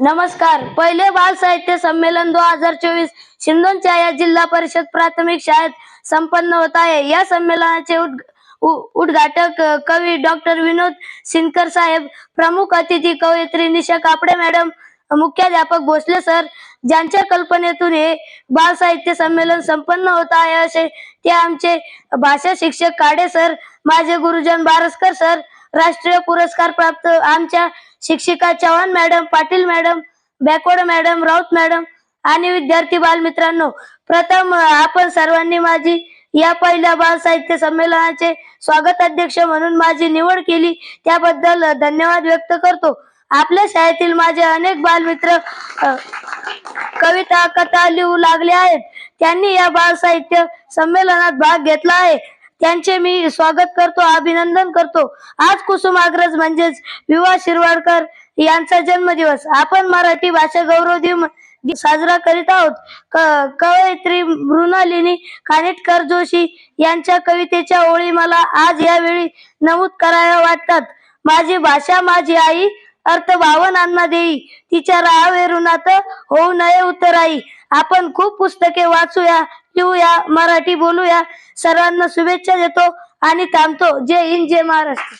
नमस्कार. पहिले बाल साहित्य संमेलन दोन हजार चोवीस शिंदोनच्या या जिल्हा परिषद प्राथमिक शाळेत संपन्न होत आहे. या संमेलनाचे उ- उद्घाटक कवी डॉक्टर विनोद सिनकर साहेब प्रमुख अतिथी कवयित्री निशा कापडे मॅडम मुख्याध्यापक भोसले सर ज्यांच्या कल्पनेतून हे बाल साहित्य संमेलन संपन्न होत आहे असे ते आमचे भाषा शिक्षक काडे सर माझे गुरुजन बारसकर सर राष्ट्रीय पुरस्कार प्राप्त आमच्या शिक्षिका चव्हाण मॅडम पाटील मॅडम बॅकवर्ड मॅडम राऊत मॅडम आणि विद्यार्थी बालमित्रांनो प्रथम आपण सर्वांनी माझी या पहिल्या बाल साहित्य संमेलनाचे स्वागत अध्यक्ष म्हणून माझी निवड केली. त्याबद्दल धन्यवाद व्यक्त करतो. आपल्या शाळेतील माझे अनेक बालमित्र कविता कथा लिहू लागले आहेत. त्यांनी या बाल साहित्य संमेलनात भाग घेतला आहे. त्यांचे मी स्वागत करतो अभिनंदन करतो. आज कुसुमाग्रज म्हणजेच विवा शिरवाडकर यांचा जन्मदिवस. आपण मराठी भाषा गौरव दिन साजरा करीत आहोत. कवयित्री मृणालिनी कानेटकर जोशी यांच्या कवितेच्या ओळी मला आज यावेळी नमूद कराव्या वाटतात. माझी भाषा माझी आई अर्थ भावनांना देई. तिच्या राहावेरुनात होऊ नये उतराई आपण खूप पुस्तके वाचूया. लिहूया मराठी बोलूया. सर्वांना शुभेच्छा देतो आणि थांबतो. जय हिंद जय महाराष्ट्र.